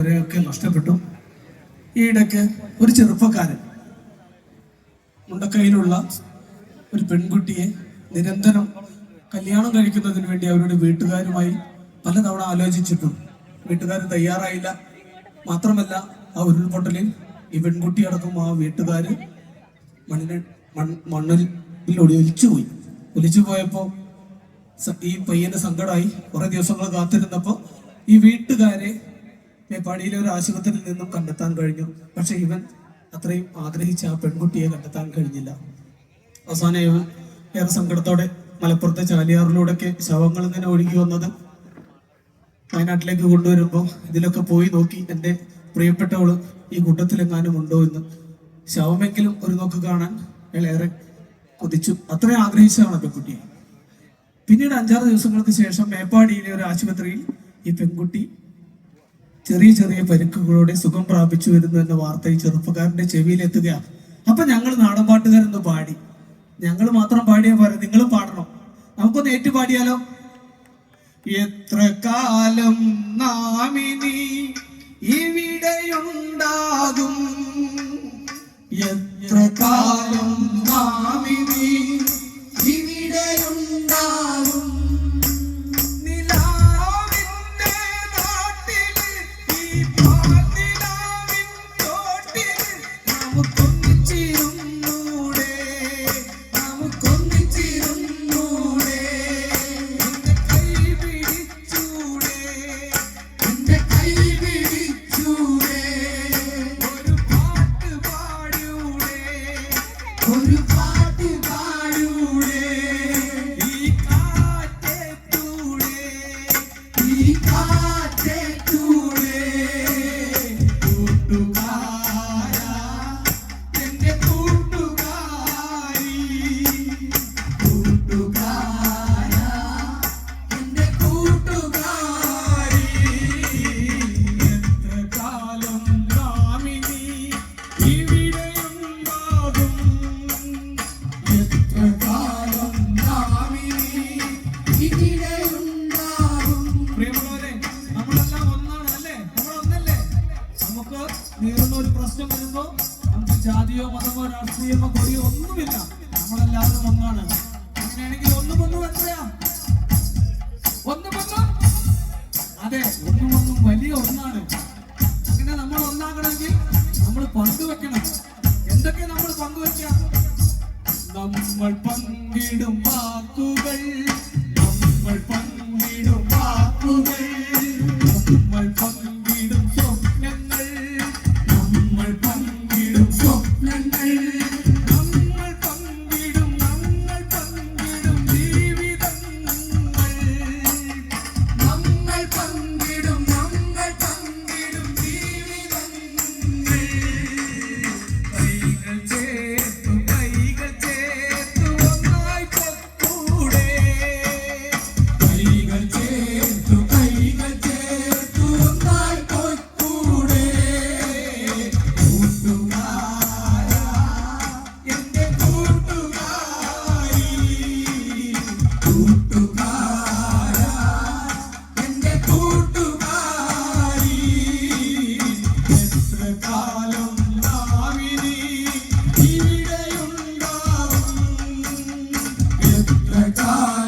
അവരെയൊക്കെ നഷ്ടപ്പെട്ടു. ഈ ഇടയ്ക്ക് ഒരു ചെറുപ്പക്കാരൻ മുണ്ടക്കൈയിലുള്ള ഒരു പെൺകുട്ടിയെ നിരന്തരം കല്യാണം കഴിക്കുന്നതിന് വേണ്ടി അവരുടെ വീട്ടുകാരുമായി പലതവണ ആലോചിച്ചിട്ടും വീട്ടുകാർ തയ്യാറായില്ല. മാത്രമല്ല ആ ഉരുൾപൊട്ടലിൽ ഈ പെൺകുട്ടി അടക്കം ആ വീട്ടുകാർ മണ്ണിന് മണ്ണിൽ ഒലിച്ചു പോയി. ഒലിച്ചു പോയപ്പോ ഈ പയ്യന് സങ്കടമായി കുറേ ദിവസങ്ങൾ കാത്തിരുന്നപ്പോൾ ഈ വീട്ടുകാരെ മേപ്പാടിയിലെ ഒരു ആശുപത്രിയിൽ നിന്നും കണ്ടെത്താൻ കഴിഞ്ഞു. പക്ഷെ ഇവൻ അത്രയും ആഗ്രഹിച്ച ആ പെൺകുട്ടിയെ കണ്ടെത്താൻ കഴിഞ്ഞില്ല. അവസാനം ഇവൻ ഏറെ സങ്കടത്തോടെ മലപ്പുറത്തെ ചാലിയാറിലൂടെയൊക്കെ ശവങ്ങൾ ഇങ്ങനെ ഒഴുകി വന്നത് വയനാട്ടിലേക്ക് കൊണ്ടുവരുമ്പോൾ ഇതിലൊക്കെ പോയി നോക്കി എന്റെ പ്രിയപ്പെട്ടവൾ ഈ കൂട്ടത്തിലെങ്ങാനും ഉണ്ടോ എന്ന്. ശവമെങ്കിലും ഒരു നോക്ക് കാണാൻ ഏറെ കൊതിച്ചു. അത്രയും ആഗ്രഹിച്ചതാണ് പെൺകുട്ടിയെ. പിന്നീട് അഞ്ചാറ് ദിവസങ്ങൾക്ക് ശേഷം മേപ്പാടിയിലെ ഒരു ആശുപത്രിയിൽ ഈ പെൺകുട്ടി ചെറിയ ചെറിയ പരിക്കുകളോടെ സുഖം പ്രാപിച്ചു വരുന്നു എന്ന വാർത്ത ഈ ചെറുപ്പക്കാരന്റെ ചെവിയിൽ എത്തുകയാണ് അപ്പൊ ഞങ്ങൾ നാടൻ പാട്ടുകാരൊന്ന് പാടി. ഞങ്ങൾ മാത്രം പാടിയാൽ പോരാ നിങ്ങളും പാടണം. നമുക്കൊന്ന് ഏറ്റു പാടിയാലോ എത്ര കാലം നാമിനി ഇവിടെയുണ്ടാകും? എത്ര കാലം നീറുന്ന ഒരു പ്രശ്നം വരുമ്പോ നമുക്ക് ജാതിയോ മതമോ രാഷ്ട്രീയമോ കൊടിയോ ഒന്നുമില്ല. നമ്മളെല്ലാവരും ഒന്നാണ്. അങ്ങനെയാണെങ്കിൽ ഒന്നും ഒന്നും എത്രയാ? ഒന്നും അതെ ഒന്നും ഒന്നും വലിയ ഒന്നാണ്. അങ്ങനെ നമ്മൾ ഒന്നാകണമെങ്കിൽ നമ്മൾ പങ്കുവെക്കണം. എന്തൊക്കെ നമ്മൾ പങ്കുവെക്കാം? നമ്മൾ പങ്കിടും വാക്കുകൾ. കാലം ഭാവിനി ഇവിടെയുണ്ടാവും. എത്ര കാലം